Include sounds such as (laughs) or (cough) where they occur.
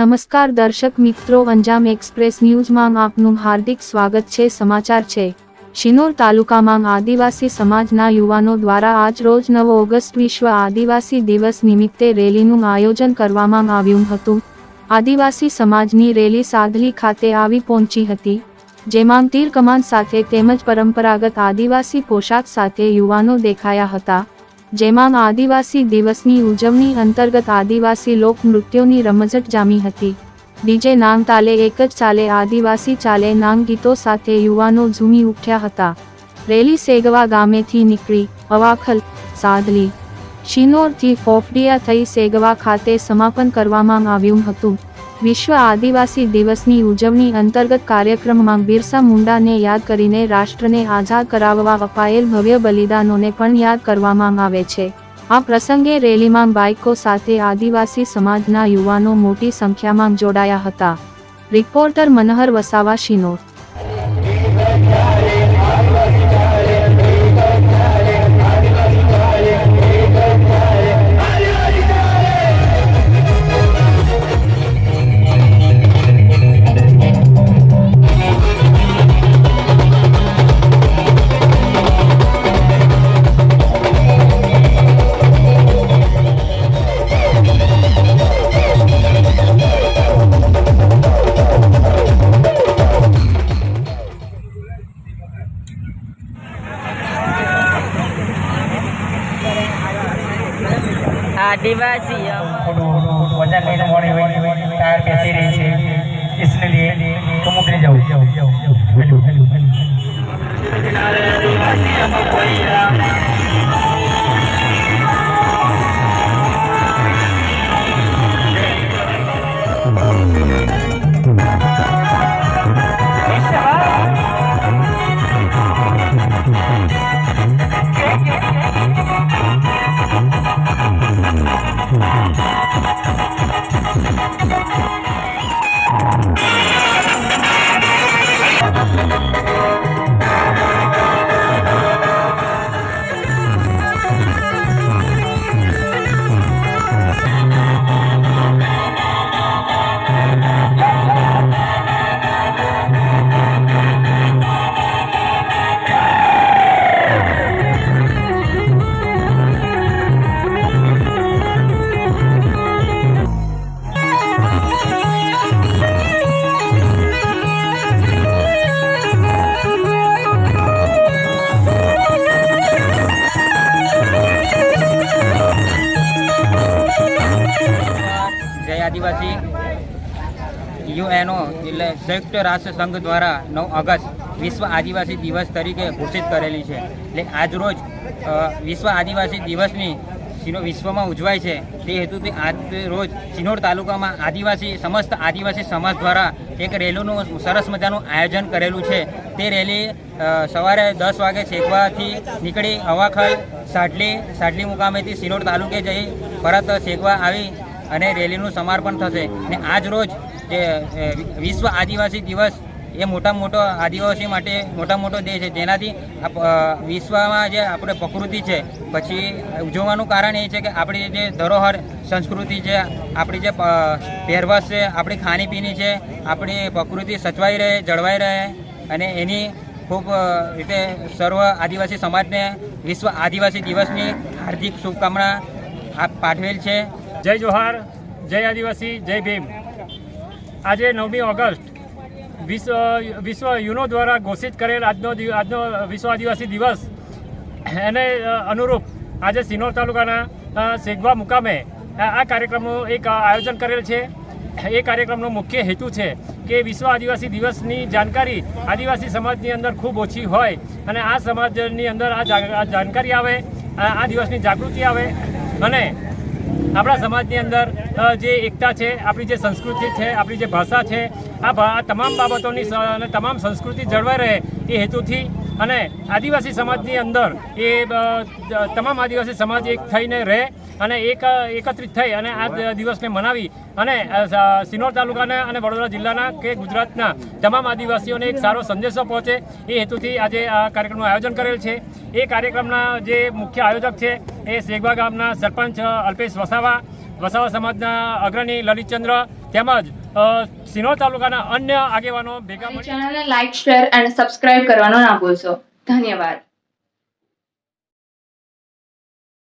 નમસ્કાર દર્શક મિત્રો, અંજામ એક્સપ્રેસ ન્યૂઝમાં આપનું હાર્દિક સ્વાગત છે. સમાચાર છે. શિનોર તાલુકામાં આદિવાસી સમાજના યુવાનો દ્વારા આજ રોજ નવ ઓગસ્ટ વિશ્વ આદિવાસી દિવસ નિમિત્તે રેલીનું આયોજન કરવામાં આવ્યું હતું. આદિવાસી સમાજની રેલી સાદલી ખાતે આવી પહોંચી હતી, જેમાં તીર કમાન સાથે તેમજ પરંપરાગત આદિવાસી પોશાક સાથે યુવાનો દેખાયા હતા. જેમાં આદિવાસી દિવસની ઉજવણી અંતર્ગત આદિવાસી લોકનૃત્યોની રમઝટ જામી હતી. ડીજે નાંગ તાલે એક જ ચાલે આદિવાસી ચાલે નાંગ ગીતો સાથે યુવાનો ઝૂમી ઉઠ્યા હતા. રેલી સેગવા ગામેથી નીકળી, અવાખલ, સાદલી. શિનોરથી ફોફડિયા થઈ સેગવા ખાતે સમાપન કરવામાં આવ્યું હતું. વિશ્વ આદિવાસી દિવસની ઉજવણી અંતર્ગત કાર્યક્રમમાં બિરસા મુંડાને યાદ કરીને રાષ્ટ્રને આઝાદ કરાવવા અપાયેલ ભવ્ય બલિદાનોને પણ યાદ કરવામાં આવે છે. આ પ્રસંગે રેલીમાં બાઇકો સાથે આદિવાસી સમાજના યુવાનો મોટી સંખ્યામાં જોડાયા હતા. રિપોર્ટર મનહર વસાવા, શિનોર आदिवासी वजन लेने वाली वाली टायर पे ऐसे रही है इसलिए तुम उतरे जाओ Mm-hmm. (laughs) યુએનઓ એટલે સંયુક્ત રાષ્ટ્ર સંઘ દ્વારા નવ ઓગસ્ટ વિશ્વ આદિવાસી દિવસ તરીકે ઘોષિત કરેલી છે. એટલે આજરોજ વિશ્વ આદિવાસી દિવસની સિનો વિશ્વમાં ઉજવાય છે. તે હેતુથી આજ રોજ સિનોર તાલુકામાં આદિવાસી, સમસ્ત આદિવાસી સમાજ દ્વારા એક રેલીનું સરસ મજાનું આયોજન કરેલું છે. તે રેલી સવારે દસ વાગે શેખવાથી નીકળી હવાખલ સાડલી સાડલી મુકામેથી સિનોર તાલુકે જઈ પરત શેખવા આવી અને રેલીનું સમાપન થશે. ને આજ રોજ જે વિશ્વ આદિવાસી દિવસ એ મોટા મોટો આદિવાસી માટે મોટા મોટો દેશ છે. જેનાથી વિશ્વમાં જે આપણે પ્રકૃતિ છે પછી ઉજવવાનું કારણ એ છે કે આપણી જે ધરોહર સંસ્કૃતિ છે આપણી જે અ, છે આપણી ખાણીપીણી છે આપણી પ્રકૃતિ સચવાઈ રહે જળવાઈ રહે અને એની ખૂબ રીતે સર્વ આદિવાસી સમાજને વિશ્વ આદિવાસી દિવસની હાર્દિક શુભકામના પાઠવેલ છે. જય જોહાર જય આદિવાસી જય ભીમ. આજે નવમી ઓગસ્ટ વિશ્વ વિશ્વ યુનો દ્વારા ઘોષિત કરેલ આજનો આજનો વિશ્વ આદિવાસી દિવસ. એને અનુરૂપ આજે સિનોર તાલુકાના સેગવા મુકામે આ કાર્યક્રમનું એક આયોજન કરેલ છે. એ કાર્યક્રમનો મુખ્ય હેતુ છે કે વિશ્વ આદિવાસી દિવસની જાણકારી આદિવાસી સમાજની અંદર ખૂબ ઓછી હોય અને આ સમાજની અંદર આ જાણકારી આવે આ દિવસની જાગૃતિ આવે અને આપણા સમાજની અંદર જે એકતા છે, આપણી જે સંસ્કૃતિ છે, આપણી જે ભાષા છે, આ તમામ બાબતોની અને તમામ સંસ્કૃતિ જળવાઈ રહે એ હેતુથી અને આદિવાસી સમાજની અંદર એ તમામ આદિવાસી સમાજ એક થઈને રહે અને એક, એકત્રિત થઈ અને આ દિવસને મનાવી અને સિનોર તાલુકાના અને વડોદરા જિલ્લાના કે ગુજરાતના તમામ આદિવાસીઓને એક સારો સંદેશો પહોંચે એ હેતુથી આજે આ કાર્યક્રમનું આયોજન કરેલ છે. એ કાર્યક્રમના જે મુખ્ય આયોજક છે એ શેગવા ગામના સરપંચ અલ્પેશ વસાવા વસાવા સમાજના અગ્રણી લલિતચંદ્ર તેમજ સિનોર તાલુકાના અન્ય આગેવાનો ભેગા મળી ચેનલને લાઈક શેર અને સબસ્ક્રાઇબ કરવાનો ના ભૂલશો. ધન્યવાદ.